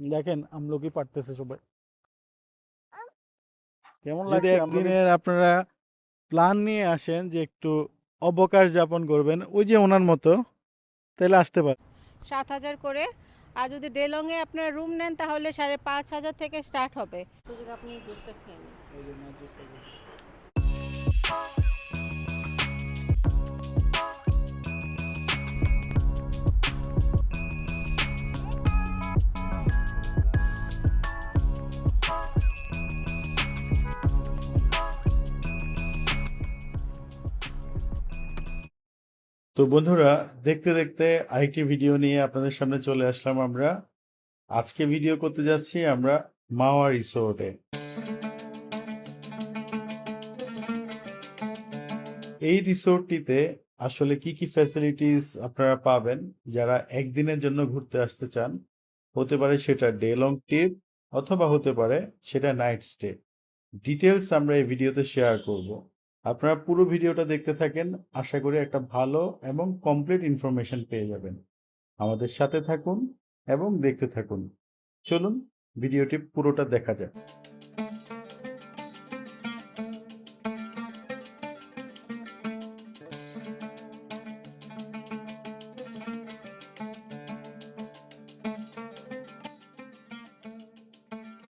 দেখেন আমলকি পারতেছে সবাই। কেমন যদি লাগছে? একদিনের আপনারা প্ল্যান নিয়ে আসেন যে একটু অবকাশ যাপন করবেন ওই যে ওনার মতো তাহলে আসতে পারেন সাত হাজার করে। আর যদি ডেলংয়ে আপনারা রুম নেন তাহলে সাড়ে পাঁচ হাজার থেকে স্টার্ট হবে। আপনি জুসটা খেয়ে নিন। তো বন্ধুরা, দেখতে দেখতে আরেকটি ভিডিও নিয়ে আপনাদের সামনে চলে আসলাম আমরা। আজকে ভিডিও করতে যাচ্ছি আমরা মাওয়া রিসোর্টে। এই রিসোর্টটিতে আসলে কি কি ফ্যাসিলিটিস আপনারা পাবেন, যারা একদিনের জন্য ঘুরতে আসতে চান? হতে পারে সেটা ডে লং ট্রিপ অথবা হতে পারে সেটা নাইট স্টে ডিটেলস আমরা এই ভিডিওতে শেয়ার করব। আপনারা পুরো ভিডিওটা দেখতে থাকেন। আশা করি একটা ভালো এবং কমপ্লিট ইনফরমেশন পেয়ে যাবেন। আমাদের সাথে থাকুন এবং দেখতে থাকুন। চলুন, ভিডিওটি পুরোটা দেখা যাক।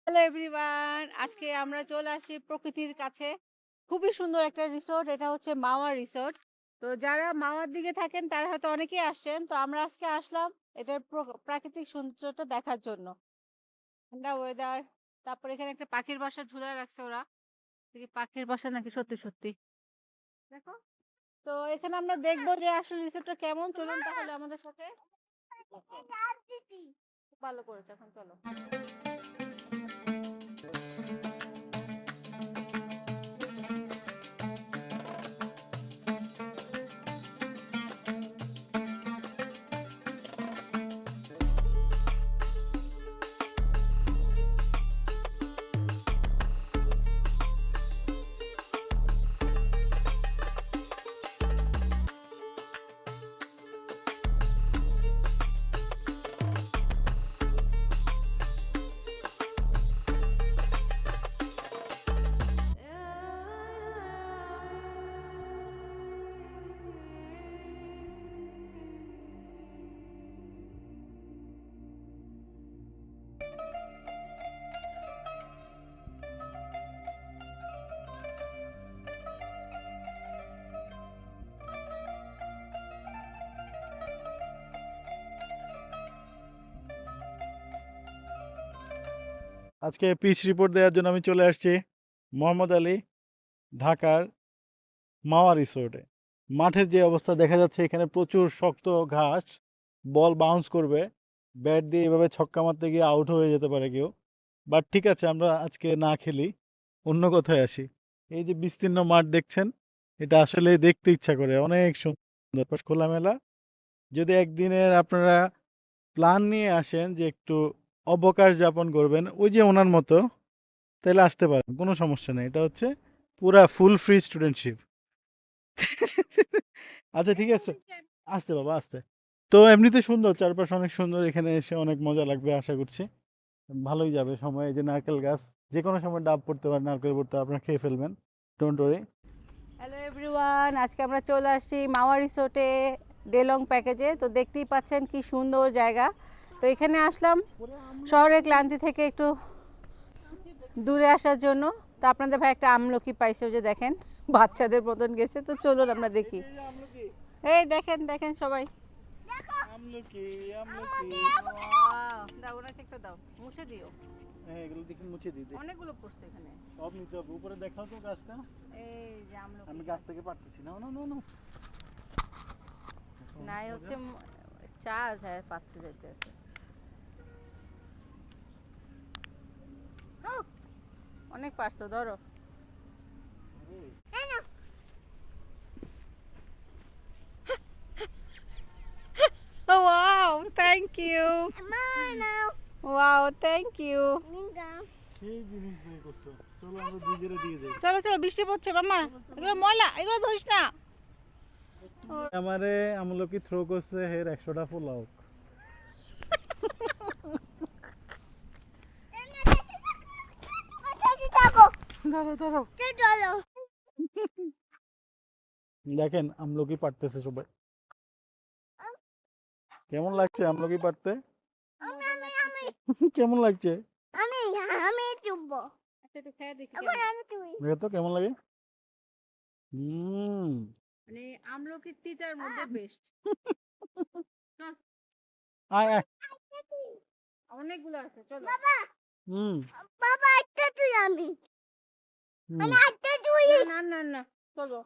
হ্যালো এভরিওয়ান আজকে আমরা চলে আসি প্রকৃতির কাছে। খুবই সুন্দর একটা রিসোর্ট এটা হচ্ছে মাওয়া রিসোর্ট তো যারা মাওয়ার দিকে থাকেন, তারা হয়তো অনেকেই আসছেন। তো আমরা আজকে আসলাম এটার প্র- প্রাকৃতিক সৌন্দর্যটা দেখার জন্য। ঠান্ডা ওয়েদার তারপর এখানে একটা পাখির বাসা ঝুলে রাখছে ওরা। পাখির বাসা নাকি সত্যি সত্যি। দেখো, তো এখানে আমরা দেখব যে আসলে রিসোর্টটা কেমন। চলুন তাহলে আমাদের সাথে। ভালো করেছে, এখন চলো। আজকে পিচ রিপোর্ট দেওয়ার জন্য আমি চলে আসছি মোহাম্মদ আলী, ঢাকার মাওয়া রিসোর্টে মাঠের যে অবস্থা দেখা যাচ্ছে, এখানে প্রচুর শক্ত ঘাস বল বাউন্স করবে ব্যাট দিয়ে এভাবে ছক্কা মারতে গিয়ে আউট হয়ে যেতে পারে কেউ। বাট ঠিক আছে, আমরা আজকে না খেলি, অন্য কথায় আসি। এই যে বিস্তীর্ণ মাঠ দেখছেন, এটা আসলে দেখতে ইচ্ছা করে, অনেক সুন্দর। খোলামেলা, যদি একদিনের আপনারা প্ল্যান নিয়ে আসেন যে একটু অবকাশ যাপন করবেন, ওই যে ওনার মতো, তাহলে আসতে পারেন, কোনো সমস্যা নেই। এটা হচ্ছে পুরা ফুল ফ্রি স্টুডেন্টশিপ আচ্ছা ঠিক আছে। আসতে বাবা, আসতে। তো এমনিতে সুন্দর, চারপাশ অনেক সুন্দর, এখানে এসে অনেক মজা লাগবে, আশা করছি। ভালোই যাবে সময়, এই যে নারকেল গাছ যে কোনো সময় ডাব পড়তে পারে, নারকেল পড়তে আপনারা খেয়ে ফেলবেন ডোন্ট ওয়ারি হ্যালো এভরিওয়ান আজকে আমরা চলে আসছি মাওয়া রিসোর্টে ডেলং প্যাকেজে তো দেখতেই পাচ্ছেন কি সুন্দর জায়গা। তো এখানে আসলাম। শহরের ক্লান্তি থেকে একটু দূরে আসার জন্য। তো আপনাদের ভাই একটা আমলকি পাইছে ওই যে দেখেন বাচ্চাদের মতন গেছে। তো চলুন আমরা দেখি। এই দেখেন দেখেন সবাই। আমলকি Wow, দাও ওনাকে একটা দাও মুছে দিও। হ্যাঁ এগুলো দেখুন মুছে দিতে অনেকগুলো পড়ছে এখানে। সব নিতে হবে উপরে দেখাও তো গাছটা। এই যে আমলকি। আমি গাছ থেকে পারতেছি না না না না না হচ্ছে ম- হ্যাঁ পাততে যেতে আছে অনেক পারছ ধরো। Wow thank you wow thank you চলো চলো চলো বৃষ্টি পড়ছে মামা। এগুলো ময়লা এগুলো ধরিস না। আমারে আমলকি থ্রো করছে হের একশোটা ফুল আউট দাঁড়াও দাঁড়াও। চলো দেখেন আমলকি পারতেছে সবাই। কেমন লাগছে আমলকি পারতে? আমি আমি আমি। কেমন লাগছে? আমি আমি চুববো আচ্ছা একটু খেয়ে দেখি দেখো তো কেমন লাগে? হুম। মানে আমলকির তিতার মধ্যে বেস্ট আয় আয়। অনেকগুলো আছে চলো। বাবা! হুম। বাবা একটা তুই আমি হুম। আমি একটা তুই না না না চলো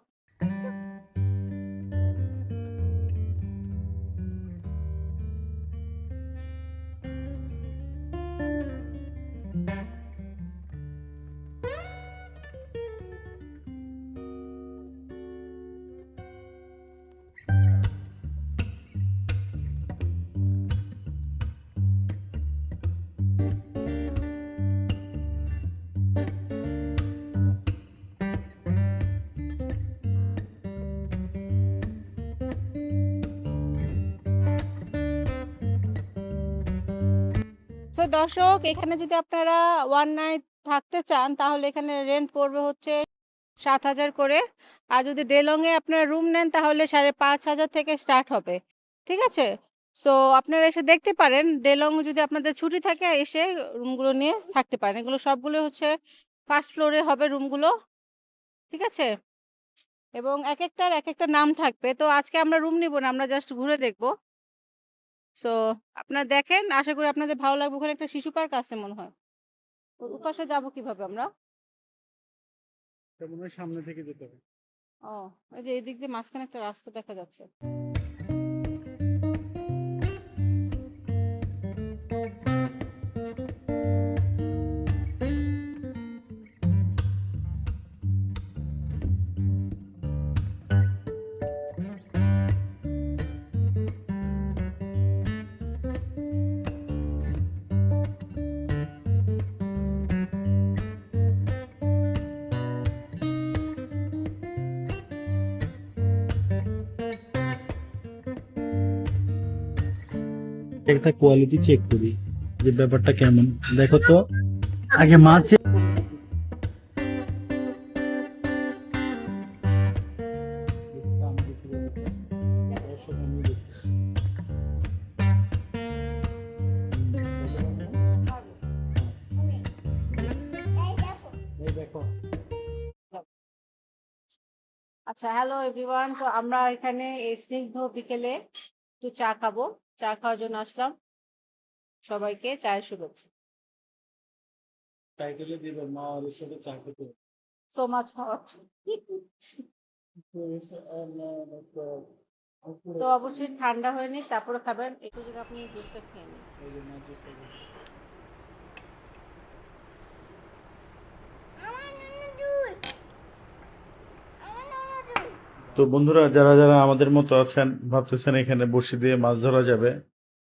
সো দর্শক, এখানে যদি আপনারা ওয়ান নাইট থাকতে চান, তাহলে এখানে রেন্ট পড়বে হচ্ছে সাত হাজার করে। আর যদি ডেলংয়ে আপনারা রুম নেন, তাহলে সাড়ে পাঁচ হাজার থেকে স্টার্ট হবে। ঠিক আছে? সো আপনারা এসে দেখতে পারেন ডেলং যদি আপনাদের ছুটি থাকে, এসে রুমগুলো নিয়ে থাকতে পারেন। এগুলো সবগুলো হচ্ছে ফার্স্ট ফ্লোরে হবে রুমগুলো ঠিক আছে? এবং এক একটার এক একটা নাম থাকবে। তো আজকে আমরা রুম নিব না, আমরা জাস্ট ঘুরে দেখব। সো আপনারা দেখেন আশা করি আপনাদের ভালো লাগবে। ওখানে একটা শিশু পার্ক আছে মনে হয়। তো ওপাশে যাব কীভাবে আমরা? সামনে থেকে যেতে হবে। ও এই যে এই দিক দিয়ে মাঝখানে একটা রাস্তা দেখা যাচ্ছে। একটা কোয়ালিটি চেক করি যে ব্যাপারটা কেমন। দেখো তো, আগে মাছ আচ্ছা হ্যালো এভরিওয়ান তো আমরা এখানে স্নিগ্ধ বিকেলে একটু চা খাব। চা খাওয়ার জন্য আসলাম। সবাইকে চায়ের শুভেচ্ছা। টাইটেলে দিবেন মা রিসোর্টে চা খেতে সো মাচ তো অবশ্যই ঠান্ডা হয়নি তারপরে খাবেন। একটু যদি আপনি জুসটা খেয়ে নিন আমার নানা তুই আমার নানা তুই তো বন্ধুরা, যারা যারা আমাদের মতো আছেন, ভাবতেছেন এখানে বড়শি দিয়ে মাছ ধরা যাবে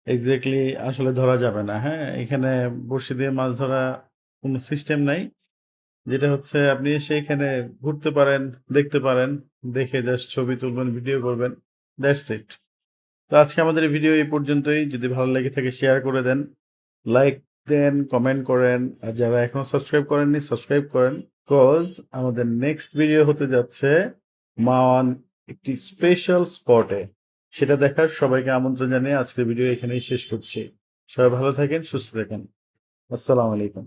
এক্স্যাক্টলি আসলে ধরা যাবে না হ্যাঁ? এখানে বড়শি দিয়ে মাছ ধরা কোনো সিস্টেম নাই। যেটা হচ্ছে আপনি এসে এখানে ঘুরতে পারেন, দেখতে পারেন, দেখে জাস্ট ছবি তুলবেন ভিডিও করবেন দ্যাটস ইট তো আজকে আমাদের ভিডিও এই পর্যন্তই। যদি ভালো লেগে থাকে শেয়ার করে দেন লাইক দেন কমেন্ট করেন, আর যারা এখনও সাবস্ক্রাইব করেননি সাবস্ক্রাইব করেন কজ আমাদের নেক্সট ভিডিও হতে যাচ্ছে মাওয়ান একটি স্পেশাল স্পটে সেটা দেখার সবাইকে আমন্ত্রণ জানিয়ে আজকের ভিডিও এখানেই শেষ করছি। সবাই ভালো থাকেন, সুস্থ থাকেন। আসসালামু আলাইকুম।